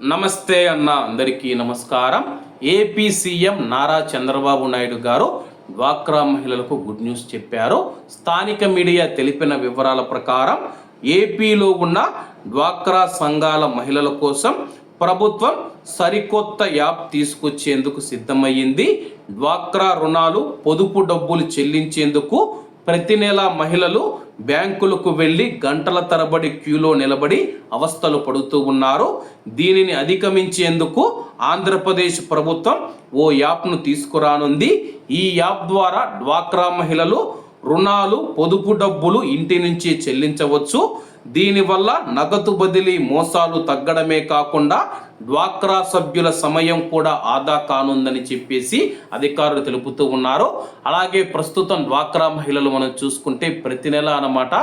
నమస్తే అన్న అందరికీ నమస్కారం. ఏపీ సీఎం నారా చంద్రబాబు నాయుడు గారు డ్వాక్రా మహిళలకు గుడ్ న్యూస్ చెప్పారు. స్థానిక మీడియా తెలిపిన వివరాల ప్రకారం ఏపీలో ఉన్న డ్వాక్రా సంఘాల మహిళల కోసం ప్రభుత్వం సరికొత్త యాప్ తీసుకొచ్చేందుకు సిద్ధమయ్యింది. డ్వాక్రా రుణాలు పొదుపు డబ్బులు చెల్లించేందుకు ప్రతి నెల మహిళలు బ్యాంకులకు వెళ్ళి గంటల తరబడి క్యూలో నిలబడి అవస్థలు పడుతూ ఉన్నారు. దీనిని అధిగమించేందుకు ఆంధ్రప్రదేశ్ ప్రభుత్వం ఓ యాప్ను తీసుకురానుంది. ఈ యాప్ ద్వారా డ్వాక్రా మహిళలు రుణాలు పొదుపు డబ్బులు ఇంటి నుంచి చెల్లించవచ్చు. దీనివల్ల నగదు బదిలీ మోసాలు తగ్గడమే కాకుండా డ్వాక్రా సభ్యుల సమయం కూడా ఆదా కానుందని చెప్పేసి అధికారులు తెలుపుతూ ఉన్నారు. అలాగే ప్రస్తుతం డ్వాక్రా మహిళలు మనం చూసుకుంటే ప్రతి నెల అన్నమాట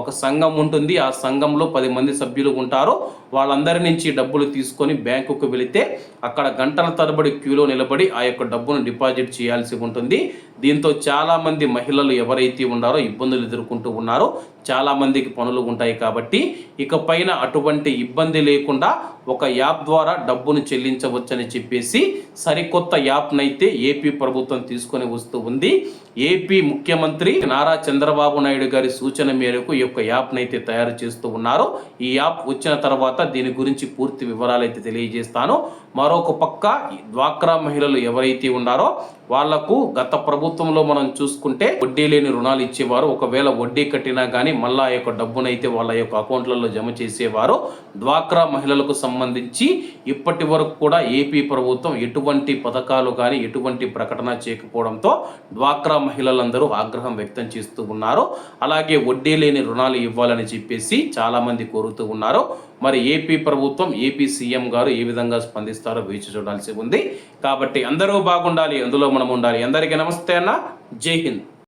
ఒక సంఘం ఉంటుంది. ఆ సంఘంలో పది మంది సభ్యులు ఉంటారు. వాళ్ళందరి నుంచి డబ్బులు తీసుకొని బ్యాంకుకు వెళితే అక్కడ గంటల తరబడి క్యూలో నిలబడి ఆ యొక్క డబ్బును డిపాజిట్ చేయాల్సి ఉంటుంది. దీంతో చాలామంది మహిళలు ఎవరైతే ఉన్నారో ఇబ్బందులు ఎదుర్కొంటూ ఉన్నారో. చాలామందికి పనులు ఉంటాయి కాబట్టి కాబట్టి ఇకపైన అటువంటి ఇబ్బంది లేకుండా ఒక యాప్ ద్వారా డబ్బును చెల్లించవచ్చని చెప్పేసి సరికొత్త యాప్నైతే ఏపీ ప్రభుత్వం తీసుకొని వస్తూ ఉంది. ఏపీ ముఖ్యమంత్రి నారా చంద్రబాబు నాయుడు గారి సూచన మేరకు ఈ యొక్క యాప్నైతే తయారు చేస్తూ ఉన్నారు. ఈ యాప్ వచ్చిన తర్వాత దీని గురించి పూర్తి వివరాలు అయితే తెలియజేస్తాను. మరొక పక్క ఈ డ్వాక్రా మహిళలు ఎవరైతే ఉన్నారో వాళ్ళకు గత ప్రభుత్వంలో మనం చూసుకుంటే వడ్డీ లేని రుణాలు ఇచ్చేవారు ఒకవేళ వడ్డీ కట్టినా కానీ మళ్ళా ఆ యొక్క డబ్బునైతే వాళ్ళ యొక్క అకౌంట్లలో జమ చేసేవారు. డ్వాక్రా మహిళలకు సంబంధించి ఇప్పటి వరకు కూడా ఏపీ ప్రభుత్వం ఎటువంటి పథకాలు కానీ ఎటువంటి ప్రకటన చేయకపోవడంతో డ్వాక్రా మహిళలందరూ ఆగ్రహం వ్యక్తం చేస్తూ ఉన్నారు. అలాగే వడ్డీ లేని రుణాలు ఇవ్వాలని చెప్పేసి చాలామంది కోరుతూ ఉన్నారు. మరి ఏపీ ప్రభుత్వం ఏపీ సీఎం గారు ఏ విధంగా స్పందిస్తారో వేచి చూడాల్సి ఉంది. కాబట్టి అందరూ బాగుండాలి అందులో మనం ఉండాలి. అందరికీ నమస్తే అన్న. జై హింద్.